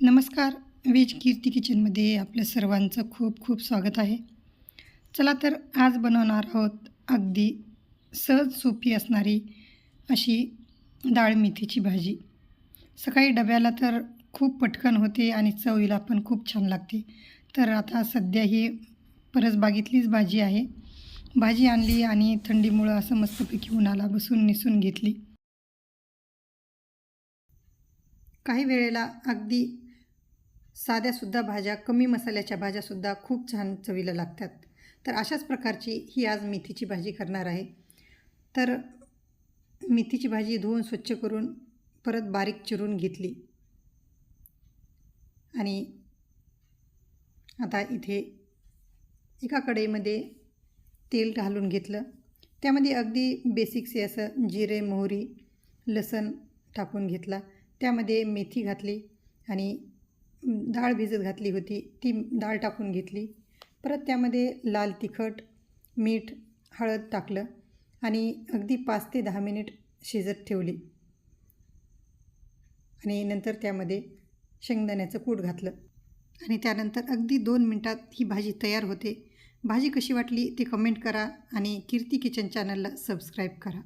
नमस्कार वेज कीर्ती किचनमध्ये आपल्या सर्वांचं खूप खूप स्वागत आहे. चला तर आज बनवणार आहोत अगदी सहज सोपी असणारी अशी डाळ मेथीची भाजी. सकाळी डब्याला तर खूप पटकन होते आणि चवीला पण खूप छान लागते. तर आता सध्या ही परसबागेतलीच भाजी आहे. भाजी आणली आणि थंडीमुळं असं मस्तपैकी उन्हाला बसून निसून घेतली. काही वेळेला अगदी साध्यासुद्धा भाज्या कमी मसाल्याच्या भाज्यासुद्धा खूप छान चवीला लागतात. तर अशाच प्रकारची ही आज मेथीची भाजी करणार आहे. तर मेथीची भाजी धुवून स्वच्छ करून परत बारीक चिरून घेतली. आणि आता इथे एका कढईमध्ये तेल घालून घेतलं. त्यामध्ये अगदी बेसिक्स असं जिरे मोहरी लसण टाकून घेतला. त्यामध्ये मेथी घातली आणि डाळ भिजत घातली होती ती डाळ टाकून घेतली. परत त्यामध्ये लाल तिखट मीठ हळद टाकलं आणि अगदी पाच ते दहा मिनिट शिजत ठेवली. आणि नंतर त्यामध्ये शेंगदाण्याचं कूट घातलं. आणि त्यानंतर अगदी दोन मिनटात ही भाजी तयार होते. भाजी कशी वाटली ती कमेंट करा आणि कीर्ती किचन चॅनलला सबस्क्राईब करा.